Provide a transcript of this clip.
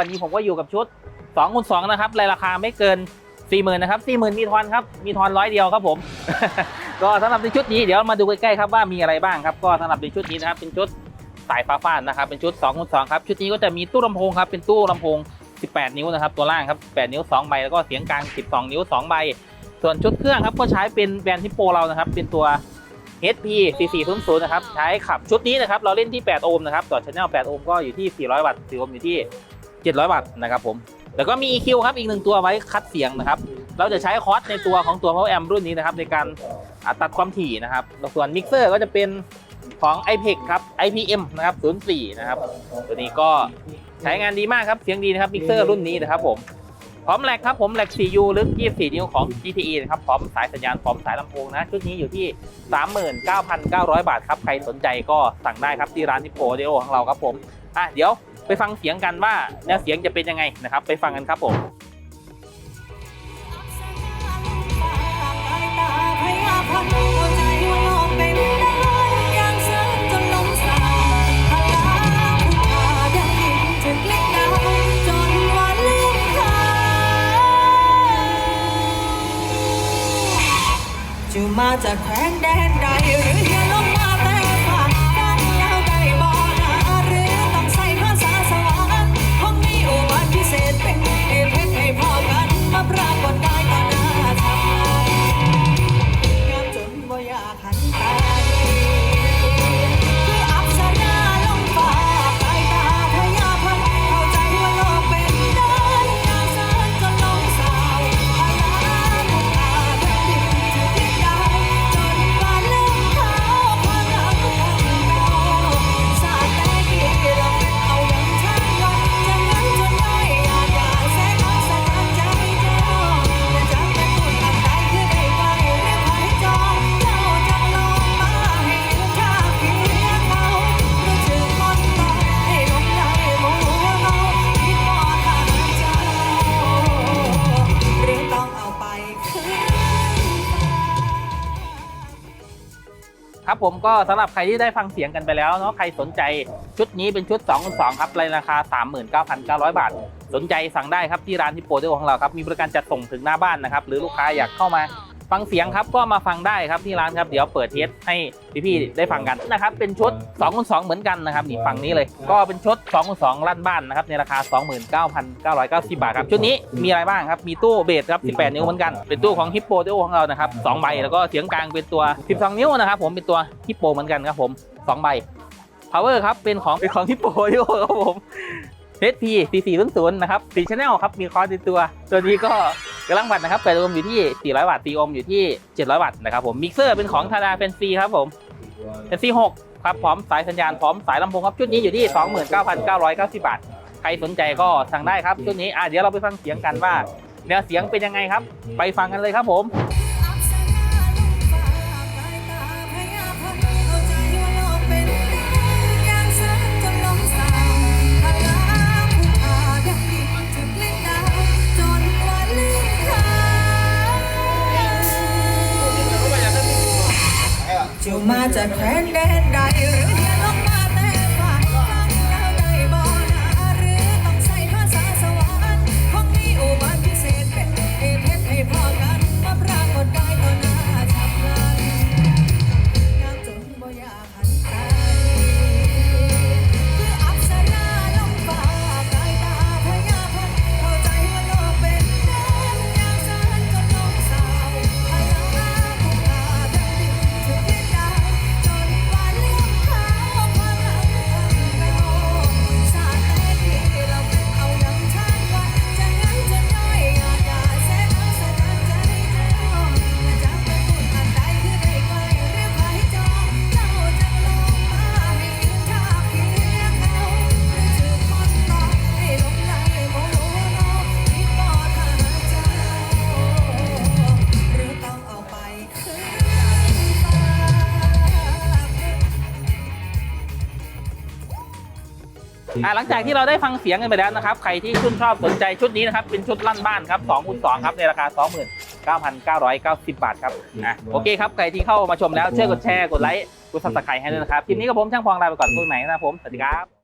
วันนี้ผมก็อยู่กับชุด2คูณ2นะครับรายราคาไม่เกิน 40,000นะครับ40,000มีทอนครับมีทอนร้อยเดียวครับผม ก็สำหรับในชุดนี้เดี๋ยวมาดูใกล้ๆครับว่ามีอะไรบ้างครับก็สำหรับในชุดนี้นะครับเป็นชุดสายฟ้าฟ้านนะครับเป็นชุด2คูณ2ครับชุดนี้ก็จะมีตู้ลำโพงครับเป็นตู้ลำโพง 18 นิ้วนะครับตัวล่างครับ8นิ้ว2ใบแล้วก็เสียงกลาง 12 นิ้ว2ใบส่วนชุดเครื่องครับก็ใช้เป็นแบรนด์ฮิปโปเรานะครับเป็นตัว HP 4400นะครับใช้ขับชุดนี้นะครับเราเล่นที่ 8 โอห์มนะครับต่อชแนล8โอห์มก็อยู่ที่ 400 วัตต์4โอห์มอยู่ที่ 700วัตต์นะครับผมแล้วก็มี EQ ครับอีกหนึ่งตัวไว้คัดเสียงนะครับ เราจะใช้คอร์สในตัวของตัว Power Amp รุ่นนี้นะครับในการตัดความถี่นะครับแล้วส่วนมิกเซอร์ก็จะเป็นของ iPEC ครับ IPM นะครับ04นะครับตัวนี้ก็ใช้งานดีมากครับเสียงดีนะครับมิกเซอร์รุ่นนี้นะครับผมพร้อมแหลกครับผมแหลก 4U ลึก 24 นิ้วของ GTE นะครับพร้อมสายสัญญาณพร้อมสายลำโพงนะชุดนี้อยู่ที่ 39,900 บาทครับใครสนใจก็สั่งได้ครับที่ร้านนิโปเดโอของเราครับผมอะเดี๋ยว ไปฟังเสียงกันว่าแนวเสียงจะเป็นยังไงนะครับ ไปฟังกันครับผมจะมาจากแคว้นแดนใดหรือย่าลง ผมก็สำหรับใครที่ได้ฟังเสียงกันไปแล้วเนาะใครสนใจชุดนี้เป็นชุด2คูณ2ครับในราคา 39,900 บาท สนใจสั่งได้ครับที่ร้านทิปโปเดของเราครับมีบริการจัดส่งถึงหน้าบ้านนะครับหรือลูกค้าอยากเข้ามา ฟังเสียงครับก็มาฟังได้ครับที่ร้านครับเดี๋ยวเปิดเทสให้พี่ๆได้ฟังกันนะครับเป็นชุด2คูณ2เหมือนกันนะครับนี่ฝั่งนี้เลย ก็เป็นชุด2คูณ2ลั่นบ้านนะครับในราคา 29,990 บาทครับชุดนี้มีอะไรบ้างครับมีตู้เบสครับ 18 นิ้วเหมือนกันเป็นตู้ของฮิปโปเดของเรานะครับสองใบแล้วก็เสียงกลางเป็นตัว 12 นิ้วนะครับผมเป็นตัวฮิปโปเหมือนกันครับผมสองใบ power ครับเป็นของเป็นของฮิปโปเดครับผม HP 4400นะครับ4 channel ครับมีคอร์สในตัว ตัวนี้ก็ กำลังวัตต์นะครับ8โอห์มอยู่ที่ 400 วัตต์ตีโอห์มอยู่ที่ 700 วัตต์นะครับผมมิกเซอร์เป็นของทาดาเฟนซีครับผมเฟนซี6ครับพร้อมสายสัญญาณพร้อมสายลำโพงครับชุดนี้อยู่ที่ 29,990 บาท ใครสนใจก็สั่งได้ครับชุดนี้อะเดี๋ยวเราไปฟังเสียงกันว่า แนวเสียงเป็นยังไงครับ ไปฟังกันเลยครับผม มาจากแคว้นแดนใดหรือ อะหลังจากที่เราได้ฟังเสียงกันไปแล้วนะครับ ใครที่ชื่นชอบสนใจชุดนี้นะครับ เป็นชุดลั่นบ้านครับ2คูณ2ครับในราคา 29,990 บาทครับอะโอเคครับ ใครที่เข้ามาชมแล้วช่วยกดแชร์ กดไลค์ กดซับสไครต์ให้ด้วยนะครับ คลิปนี้กับผมช่างพองลาไปก่อนพวกไหนนะครับผม สวัสดีครับ